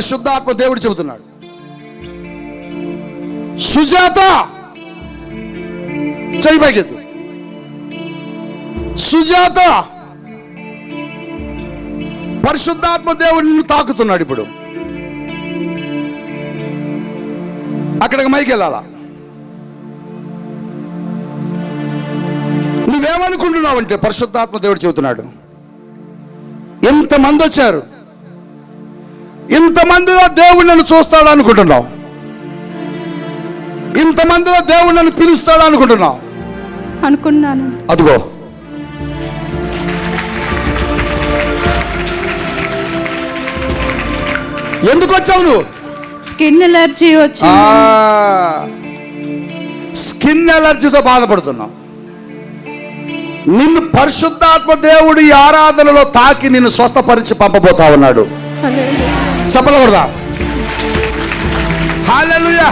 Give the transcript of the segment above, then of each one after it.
పరిశుద్ధాత్మ దేవుడు చెబుతున్నాడు. సుజాత చెయ్యి సుజాత పరిశుద్ధాత్మ దేవుడిని తాకుతున్నాడు ఇప్పుడు. అక్కడికి మైకి వెళ్ళాలా? నువ్వేమనుకుంటున్నావంటే పరిశుద్ధాత్మ దేవుడు చెబుతున్నాడు? ఎంతమంది వచ్చారు ఇంతమందిలో దేవుడు నన్ను చూస్తాడు అనుకుంటున్నావు. ఇంతమందిలో దేవుడు నన్ను పిలుస్తాడు అనుకుంటున్నావు. అనుకున్నాను. అదిగో. ఎందుకు వచ్చావు నువ్వు? స్కిన్ ఎలర్జీ వచ్చి. స్కిన్ ఎలర్జీతో బాధపడుతున్నావు. నిన్ను పరిశుద్ధాత్మ దేవుడు ఈ ఆరాధనలో తాకి నిన్ను స్వస్థపరిచి పంపబోతా ఉన్నాడు. చెప్పలకూడదా హల్లెలూయా.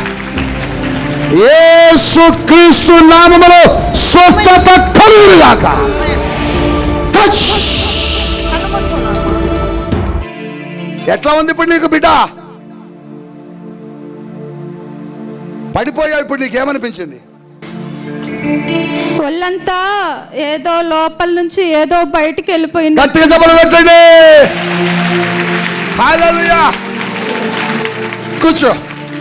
యేసు క్రీస్తు నామములో స్వస్థత కలుగుగాక ఎట్లా ఉంది ఇప్పుడు నీకు బిడ్డ? పడిపోయావు ఇప్పుడు నీకేమనిపించింది? ఒళ్ళంతా ఏదో లోపల నుంచి ఏదో బయటికి వెళ్ళిపోయింది. గట్టిగా చెప్పలు పెట్టండి Hallelujah. Good job.